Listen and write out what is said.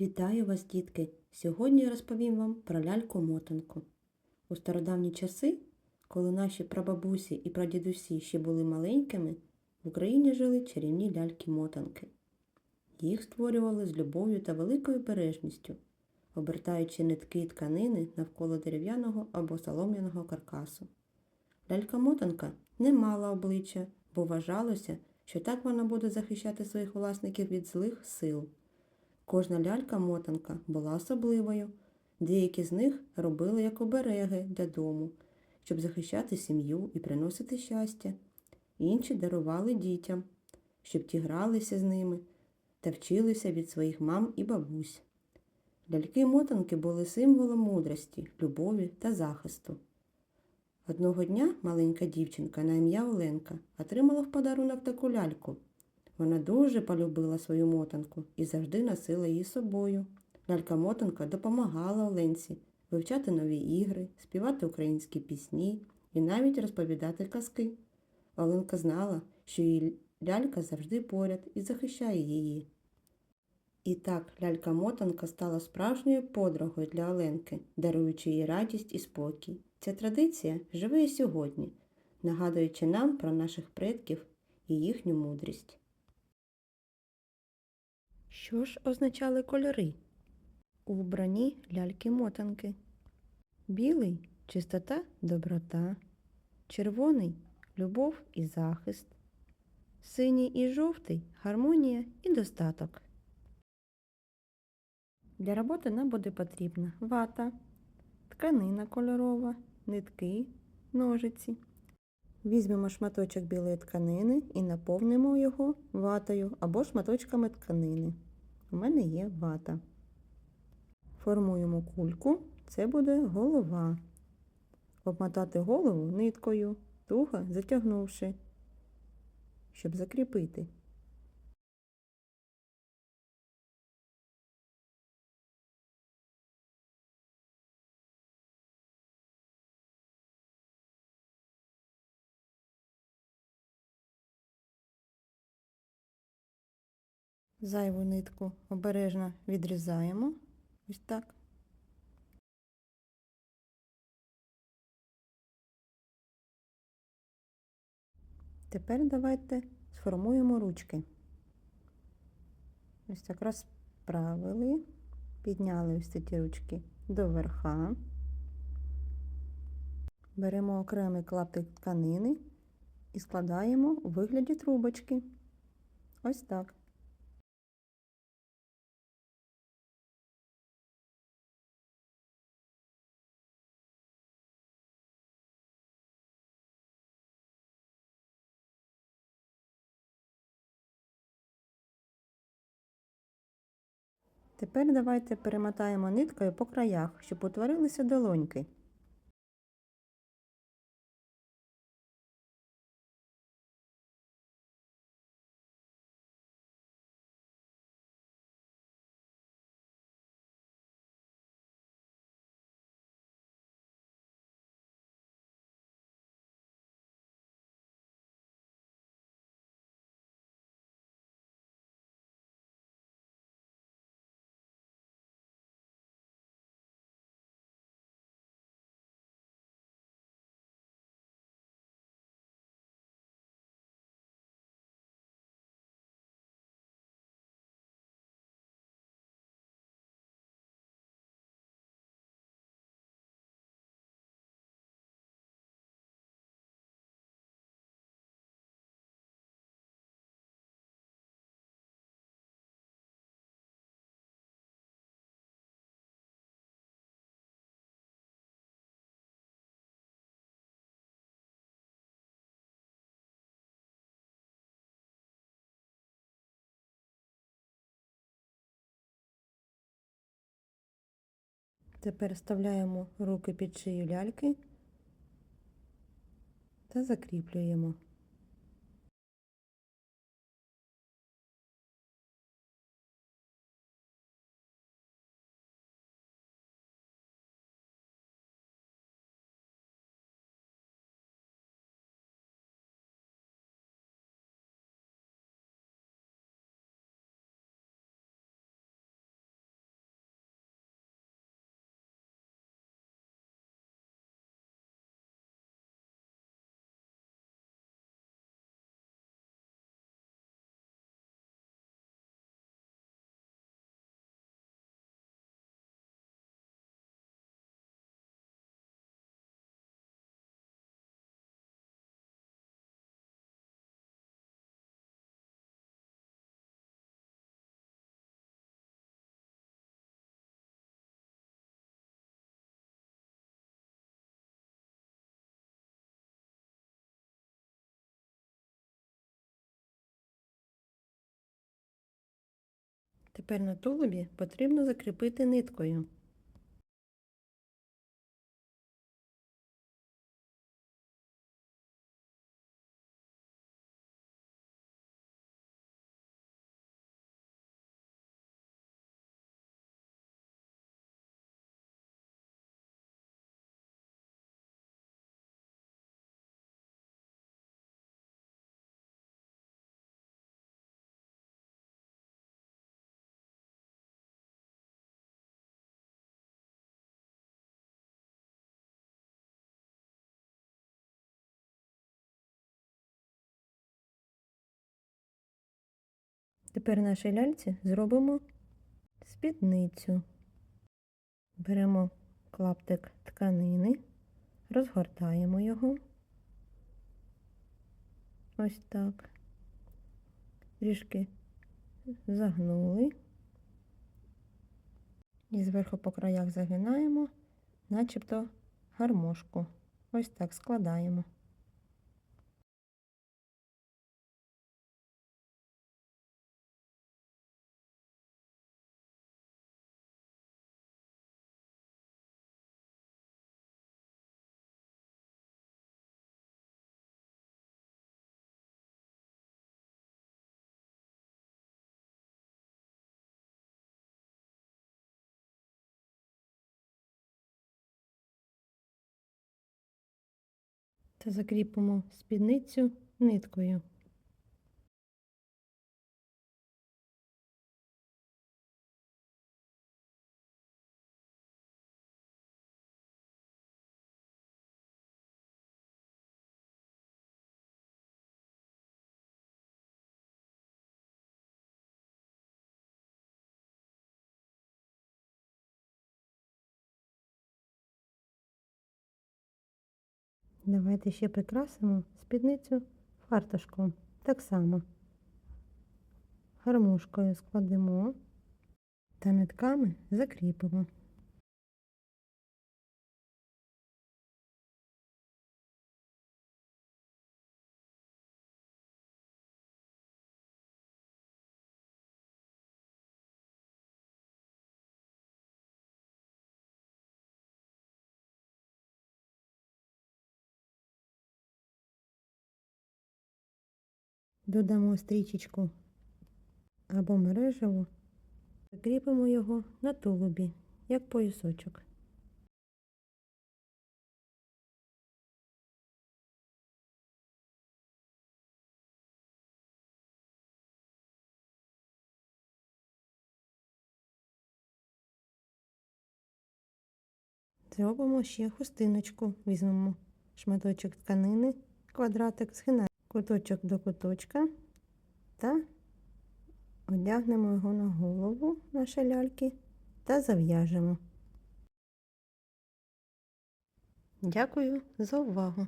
Вітаю вас, дітки! Сьогодні я розповім вам про ляльку-мотанку. У стародавні часи, коли наші прабабусі і прадідусі ще були маленькими, в Україні жили чарівні ляльки-мотанки. Їх створювали з любов'ю та великою бережністю, обертаючи нитки тканини навколо дерев'яного або солом'яного каркасу. Лялька-мотанка не мала обличчя, бо вважалося, що так вона буде захищати своїх власників від злих сил. Кожна лялька-мотанка була особливою. Деякі з них робили як обереги для дому, щоб захищати сім'ю і приносити щастя. Інші дарували дітям, щоб ті гралися з ними та вчилися від своїх мам і бабусь. Ляльки-мотанки були символом мудрості, любові та захисту. Одного дня маленька дівчинка на ім'я Оленка отримала в подарунок таку ляльку. Вона дуже полюбила свою мотанку і завжди носила її собою. Лялька-мотанка допомагала Оленці вивчати нові ігри, співати українські пісні і навіть розповідати казки. Оленка знала, що її лялька завжди поряд і захищає її. І так лялька-мотанка стала справжньою подругою для Оленки, даруючи їй радість і спокій. Ця традиція живе і сьогодні, нагадуючи нам про наших предків і їхню мудрість. Що ж означали кольори? У вбранні ляльки-мотанки. Білий чистота, доброта, червоний любов і захист, синій і жовтий гармонія і достаток. Для роботи нам буде потрібна вата, тканина кольорова, нитки, ножиці. Візьмемо шматочок білої тканини і наповнимо його ватою або шматочками тканини. У мене є вата. Формуємо кульку, це буде голова. Обмотати голову ниткою, туго затягнувши, щоб закріпити. Зайву нитку обережно відрізаємо. Ось так. Тепер давайте сформуємо ручки. Ось так розправили, підняли ось ці ручки до верха. Беремо окремий клаптик тканини і складаємо у вигляді трубочки. Ось так. Тепер давайте перемотаємо ниткою по краях, щоб утворилися долоньки. Тепер вставляємо руки під шию ляльки та закріплюємо. Тепер на тулубі потрібно закріпити ниткою. Тепер нашій ляльці зробимо спідницю. Беремо клаптик тканини, розгортаємо його. Ось так. Трішки загнули. І зверху по краях загинаємо, начебто гармошку. Ось так складаємо. Та закріпимо спідницю ниткою. Давайте ще прикрасимо спідницю фартушком. Так само. Гармошкою складемо та нитками закріпимо. Додамо стрічечку або мережево, закріпимо його на тулубі, як поясочок. Зробимо ще хустиночку. Візьмемо шматочок тканини, квадратик, згинаємо куточок до куточка та одягнемо його на голову нашої ляльки та зав'яжемо. Дякую за увагу!